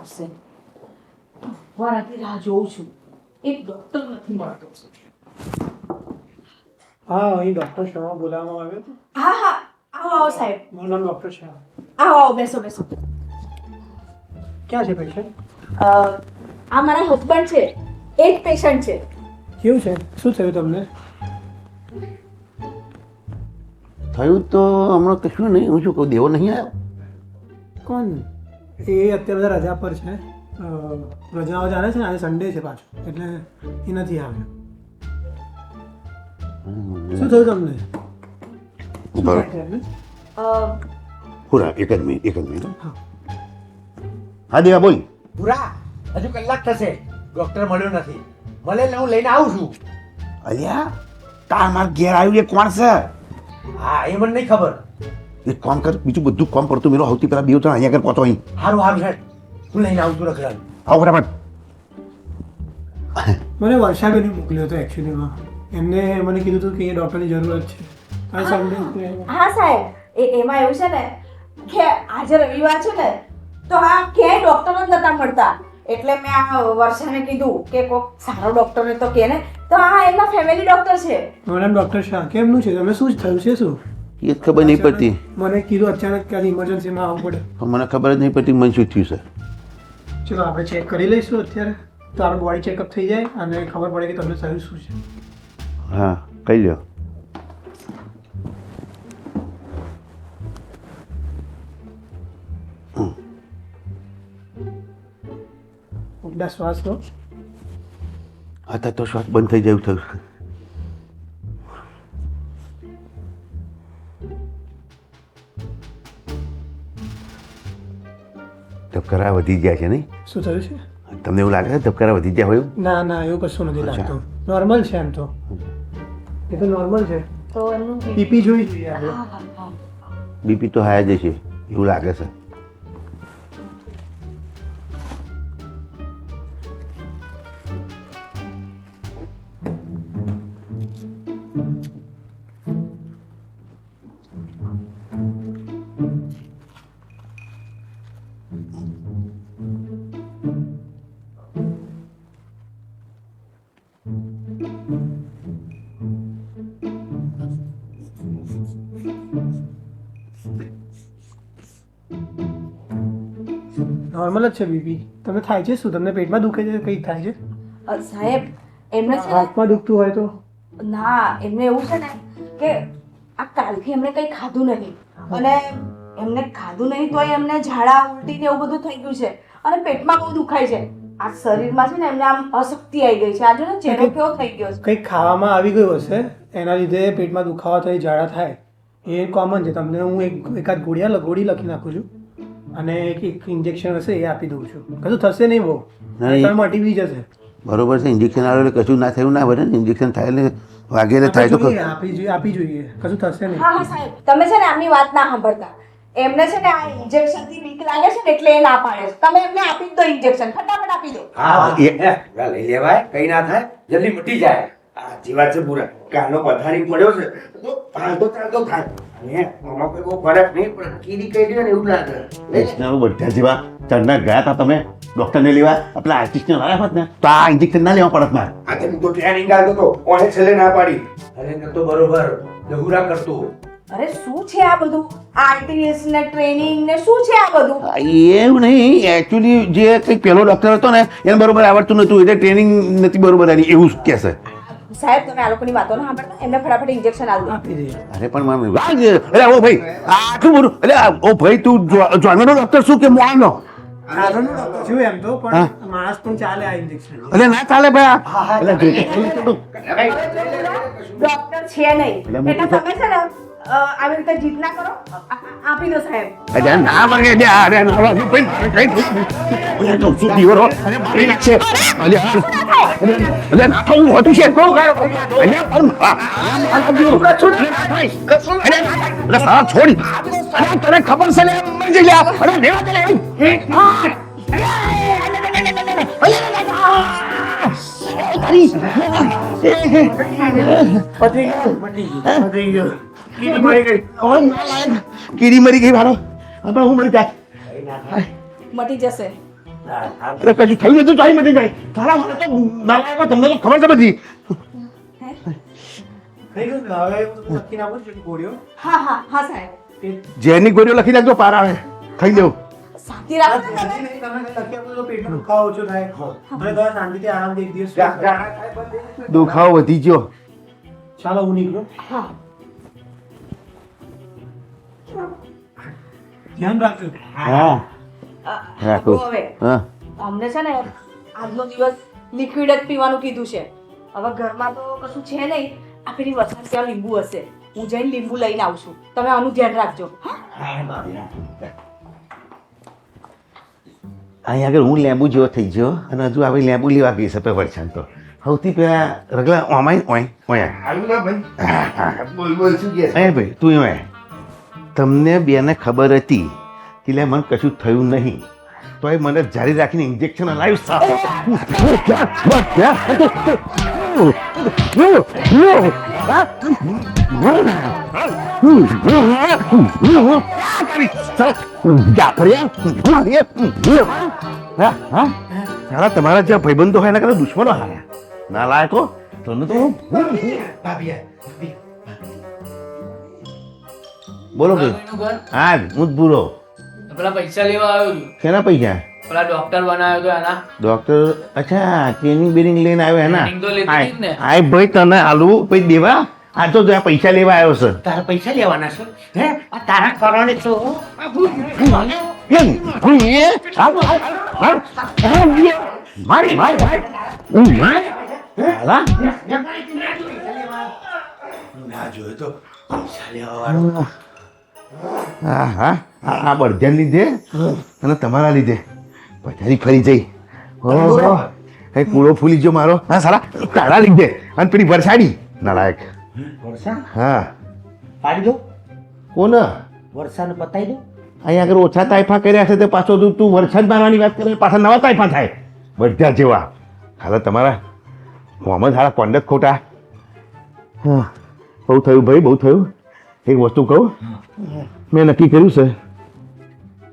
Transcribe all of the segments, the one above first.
આવશે. વારાથી રાહ જોઉં છું. એક ડોક્ટર નથી મળતો. હા અહીં ડોક્ટર શર્મા બોલાવવામાં આવ્યો હતો. હા હા. આવો આવો સાહેબ. મારું નામ ડોક્ટર છે આવો આવો બેસો બેસો. ક્યાં છે પેશન્ટ આ મારા હસબન્ડ છે. એક પેશન્ટ છે. કેવું છે? શું થયું તમને? થયું તો હમણાં કશું નહીં. હું શું કહું? દેવો નહીં આવ્યો? કોણ? એ અત્યારે બધા રજા પર છે. રજાઓ ચાલે છે ને આજે સન્ડે છે પાછો એટલે એ નથી આવ્યો. શું થયું તમને? પૂરા એક જ મિનિટ એક જ મિનિટ હા. દેવા બોલ. પૂરા હજુ કલાક થશે. ડોક્ટર મળ્યો નથી. મળે એટલે હું લઈને આવું છું. અલ્યા તાર માર ઘેર આવ્યું એ કોણ છે? હા એ મને નહીં ખબર. એક કામ કર બીજું બધું કામ પડતું મેરો આવતી પેલા બે ત્રણ અહીંયા આગળ પહોંચો અહીં. સારું સારું સાહેબ. હું લઈને આવું છું રખડાને. આવો ફટાફટ. મને વર્ષાબેને મોકલ્યો હતો એક્ચ્યુઅલીમાં એમને મને કીધું હતું કે એ ડૉક્ટરની જરૂરત છે. આ સન્ડે હા સાહેબ. એ એમાં એવું છે ને કે આજે રવિવાર છે ને તો હા ક્યાંય ડૉક્ટર જ નતા મળતા. એટલે મેં આ વર્ષાને કીધું કે કોઈક સારો ડોક્ટરને તો કે ને. તો હા એમના ફેમિલી ડૉક્ટર છે. મેડમ ડૉક્ટર શાહ કેમનું છે? તમે શું થયું છે શું? એ જ ખબર નહીં પડતી. મને કીધું અચાનક ક્યારે ઇમરજન્સીમાં આવવું પડે. મને ખબર જ નહીં પડતી મને શું થયું છે. ચલો આપણે ચેક કરી લઈશું અત્યારે. તારું બોડી ચેકઅપ થઈ જાય અને ખબર પડે કે તમને થયું શું છે. હા કહી લો ઊંડા શ્વાસ લો. હા તો શ્વાસ બંધ થઈ જાય થયું. ધબકારા વધી ગયા છે નહીં? શું થયું છે? તમને એવું લાગે છે ધબકારા વધી ગયા હોય એવું? ના ના એવું કશું નથી. લાગતું. નોર્મલ છે એમ તો. એ તો નોર્મલ છે. તો એમનું બીપી જોઈ? જોઈએ બીપી તો હાયા જ છે એવું લાગે છે. નોર્મલ જ છે બીપી તમને થાય છે શું? તમને પેટમાં દુખે છે? કંઈ થાય છે? અ, સાહેબ એમને છે ને હાથમાં દુખતું હોય તો? ના એમને એવું છે ને કે આ કાલથી એમણે કંઈ ખાધું નહીં. અને એમને ખાધું નહીં તોય એમને ઝાડા ઉલટી ને એવું બધું થઈ ગયું છે. અને પેટમાં બહુ દુખાય છે. આ શરીરમાં છે ને એમને આમ અશક્તિ આવી ગઈ છે. આ જો ને ચહેરો કેવો થઈ ગયો છે? કંઈક ખાવામાં આવી ગયું હશે એના લીધે પેટમાં દુખાવા થઈ ઝાડા થાય. એ કોમન છે. તમને હું એક એકાદ ગોળિયા લ- ગોળી લખી નાખું છું. અને એક ઇન્જેક્શન હશે એ આપી દઉં છું. કશું થશે નહીં બહુ. નહીં. તમે મટી બી જશે. બરોબર છે ઇન્જેક્શન આવે એટલે કશું ના થયું ના બને ને ઇન્જેક્શન થાય ને વાગે થાય તો આપી જોઈએ આપી જોઈએ. કશું થશે નહીં. હા હા સાહેબ. તમે છે ને આમની વાત ના સાંભળતા. એમને છે ને આ ઇન્જેક્શનથી બીક લાગે છે ને એટલે એ ના પાડે છે. તમે એમને આપી દો ઇન્જેક્શન ફટાફટ આપી દો. હા એ- લઈ લેવાય. કઈ ના થાય. જલ્દી મટી જાય. આ જીવાત છે પૂરા. કાનો પથારી પડ્યો છે. તો ચાલતો ચાલતો થાય. અને આમાં કોઈ બહુ ફરક નહીં પણ કીડી કઈ દે ને એવું લાગે વૈષ્ણવ બધા જેવા ચરના ગયા હતા તમે? ડોક્ટરને લેવા? આપણા આર્ટિસ્ટને લાવ્યા હોત ને? તો આ ઇન્જેક્શન ના લેવા પડત મારે. આજે હું તો ટ્રેનિંગ આલતો તો? ઓને છેલ્લે ના પાડી? અરે ન તો બરોબર લહુરા કરતો. અરે શું છે આ બધું? આરટીએસ ને ટ્રેનિંગ ને શું છે આ બધું? એવું નહીં એકચ્યુઅલી જે કંઈક પહેલો ડોક્ટર હતો ને એને બરોબર આવડતું નતું એટલે ટ્રેનિંગ નથી બરોબર એની એવું કહેશે સાહેબ તમે આ લોકોની વાતો ના સાંભળતા? એમને ફટાફટ ઇન્જેક્શન આપી દો. આપી દઈએ અરે પણ મારે અરે ઓ ભાઈ આટલું બધું એટલે અરે ઓ ભાઈ તું જોવાનો ડોક્ટર શું કે આગળનું ડૉક્ટર છું એમ તો હા. પણ માણસ ચાલે આ ના. ચાલે ભાઈ આ. એટલે જે- ડોક્ટર છે નહીં. એટલે તમે છે ને આવી રીતે જીત ના કરો આપી દો સાહેબ અરે ના વાગે અરે ના વાગે ભાઈ, કઈ ઓય તો શું દીવરો? અરે મારી નાખશે. અરે અરે- ના થવું હતું છે તો અરે પણ આ- દીવરો થાય. અરે અરે સાલા છોડ. અરે તને ખબર છે ને મર જઈ લે. અરે લેવા દે લે. ગયું પતી ગયું પતી ગયું કીડી મરી ગઈ ઓય, નાલાયક. હવે હું મરી જાય મટી જશે ખબર છે બધી જેની ગોળીઓ લખી નાખજો પાર આવે ખાઈ લેવું શાંતિ દુખાવો વધી ગયો ચાલો હું નીકળું ધ્યાન રાખજો. હા. રાખો. હવે અમને છે ને આજનો દિવસ લિક્વિડ જ પીવાનું કીધું છે. હવે ઘરમાં તો કશું છે નહીં. આ પેલી વરસાદ ત્યાં લીંબુ હશે. હું જઈને લીંબુ લઈને આવું છું. તમે આનું ધ્યાન રાખજો. અહીંયા અહીં આગળ હું લેંબુ જેવો થઈ ગયો અને હજુ આવી લેંબુ લેવા ગઈ છે વરસાદ તો. સૌથી પહેલા રગલા ઓમાઈ ઓય ઓય. બોલ બોલ શું કે ભાઈ તું એમ આય. તમને બેને ખબર હતી કે લે મને કશું થયું નહીં. તોય મને જારી રાખીને ઇન્જેક્શન સાફ. સારા તમારા જ્યાં ભાઈબંધો હોય એના કરતા દુશ્મનો હાર્યા ના લાયકો તો હું બોલો કે હા હું જ ભૂરો પેલા પૈસા લેવા આવ્યો છું કેના પૈસા પેલા ડોક્ટર બનાવ્યો તો એના ડોક્ટર અચ્છા ટ્રેનિંગ બેનિંગ લઈને આવ્યો એના. આય ભાઈ તને આલુ પછી દેવા આ તો જો પૈસા લેવા આવ્યો છે તારા પૈસા લેવાના છે હે આ તારા કારણે છો મારી મારી હાલા ના જોયો તો પૈસા લેવા વાળો હા હા આ બળધ્યાન લીધે અને તમારા લીધે. પથારી ફરી જઈ. ઓહો એ કૂળો ફૂલી ગયો મારો. હા સારા તારા લીધે. અને પેલી વરસાડી. નાલાયક. હા. પાડી દો. કોણ? વરસાદ પતાઈ દો. અહીંયા આગળ ઓછા તાઇફા કર્યા છે તે પાછો તું તું વરસાદ મારવાની વાત કરે પાછા નવા તાઇફા થાય. બધા જેવા. હાલ તમારા મોહમ્મદ હારા કોન્ડક ખોટા. હા. બહુ થયું ભાઈ બહુ થયું. એક વસ્તુ કહું? મેં નક્કી કર્યું છે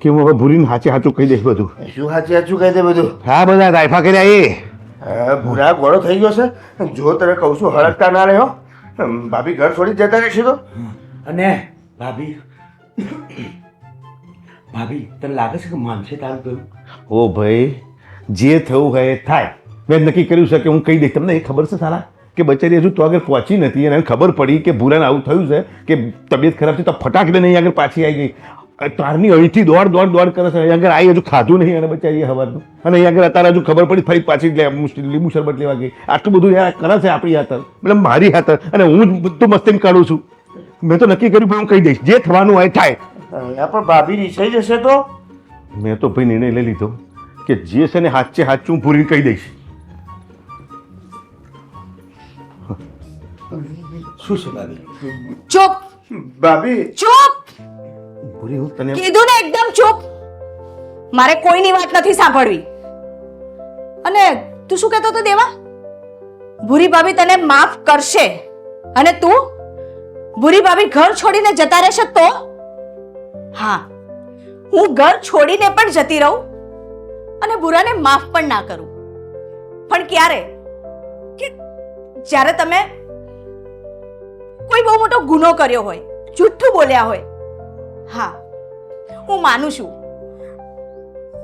કે હું હવે ભૂરીને હાચે હાચું કહી દઈશ બધું. શું સાચી હાચું કહી દે બધું? હા બધા રાયફા કર્યા એ. ભૂરા ગોળો થઈ ગયો છે. જો તને કહું છું હળકતા ના રહ્યો ભાભી ઘર છોડી જતા રહેશે તો. અને ભાભી ભાભી તને લાગે છે કે માનશે તારું કહ્યું ઓ ભાઈ જે થયું હોય એ થાય. મેં નક્કી કર્યું છે કે હું કહી દઈશ. તમને એ ખબર છે સાલા? કે બચારી હજુ તો આગળ પહોંચી નથી અને ખબર પડી કે ભૂરાને આવું થયું છે કે તબિયત ખરાબ છે તો ફટાકડે નહીં આગળ પાછી આવી ગઈ. તારની અહીંથી દોડ દોડ દોડ કરે છે. અહીંયા આગળ આવી હજુ ખાધું નહીં અને બચારી હવાનું અને અહીંયા આગળ અત્યારે હજુ ખબર પડી ફરી પાછી લીંબુ શરબત લેવા ગઈ. આટલું બધું યાર કરે છે આપણી હાથર મતલબ મારી હાથર અને હું બધું મસ્તી કાઢું છું. મેં તો નક્કી કર્યું પણ હું કહી દઈશ જે થવાનું હોય થાય. પણ ભાભી રીસાઈ જશે તો? મેં તો ભાઈ નિર્ણય લઈ લીધો કે જે છે ને હાચે હાચું હું પૂરી કહી દઈશ. શું છે ભાભી? ચૂપ. ભાભી. ચૂપ. પૂરી હું તને કીધું ને એકદમ ચૂપ. મારે કોઈની વાત નથી સાંભળવી. અને તું શું કહેતો તો દેવા? ભૂરી ભાભી તને માફ કરશે. અને તું? ભૂરી ભાભી ઘર છોડીને જતા રહેશે તો? હા. હું ઘર છોડીને પણ જતી રહું. અને ભૂરાને માફ પણ ના કરું. પણ ક્યારે? કે જ્યારે તમે કોઈ બહુ મોટો ગુનો કર્યો હોય જુઠ્ઠું બોલ્યા હોય. હા હું માનું છું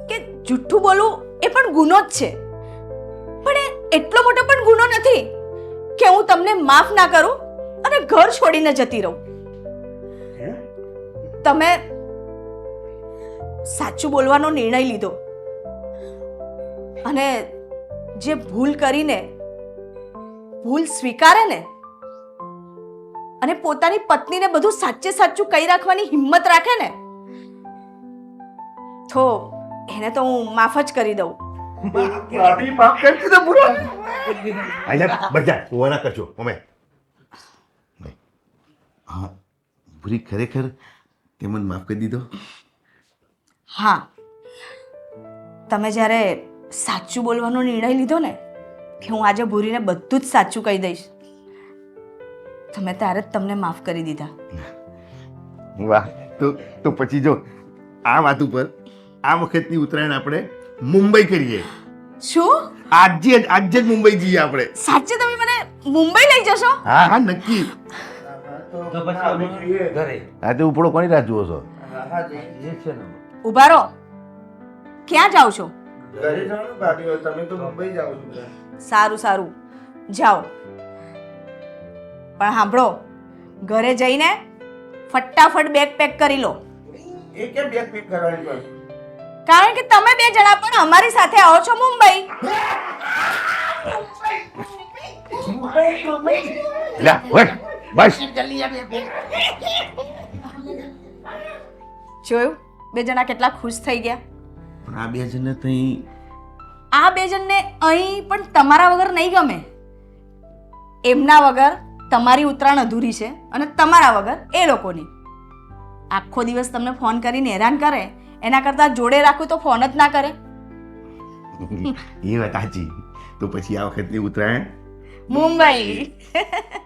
કે જુઠ્ઠું બોલવું એ પણ ગુનો જ છે. પણ એ એટલો મોટો પણ ગુનો નથી કે હું તમને માફ ના કરું અને ઘર છોડીને જતી રહું. તમે સાચું બોલવાનો નિર્ણય લીધો. અને જે ભૂલ કરીને ભૂલ સ્વીકારે ને અને પોતાની પત્નીને બધું સાચે સાચું કહી રાખવાની હિંમત રાખે ને? તો એને તો હું માફ જ કરી દઉં. ખરેખર તે મને માફ કરી દીધો? હા. તમે જ્યારે સાચું બોલવાનો નિર્ણય લીધો ને કે હું આજે ભૂરીને બધું જ સાચું કહી દઈશ. તમે ત્યારે જ તમને માફ કરી દીધા. વાહ. તો તો પછી જો આ વાત ઉપર આ વખતની ઉત્તરાયણ આપણે મુંબઈ કરીએ. શું? આજે જ આજે જ મુંબઈ જઈએ આપણે. સાચે તમે મને મુંબઈ લઈ જશો? હા હા નક્કી. આ તો ઉપડો કોની રાહ જુઓ છો? એ છે ને. ઊભા રહો ક્યાં જાઓ છો? ઘરે જવાનું ભાભી તમે તો મુંબઈ જાઓ છો સારું સારું. જાઓ. પણ સાંભળો ઘરે જઈને ફટાફટ બેગ પેક કરી લો. એ કેમ બેગ પેક કરવાની પણ કારણ કે તમે બે જણા પણ અમારી સાથે આવો છો મુંબઈ. લે વટ બસ. જોયું? બે જણા કેટલા ખુશ થઈ ગયા. પણ આ બે જણને તઈ આ બે જણને અહીં પણ તમારા વગર નહીં ગમે. એમના વગર તમારી ઉત્તરાયણ અધૂરી છે અને તમારા વગર એ લોકોની. આખો દિવસ તમને ફોન કરીને હેરાન કરે એના કરતાં જોડે રાખું તો ફોન જ ના કરે. એ વાત સાચી. તો પછી આ વખતની ઉત્તરાયણ? મુંબઈ.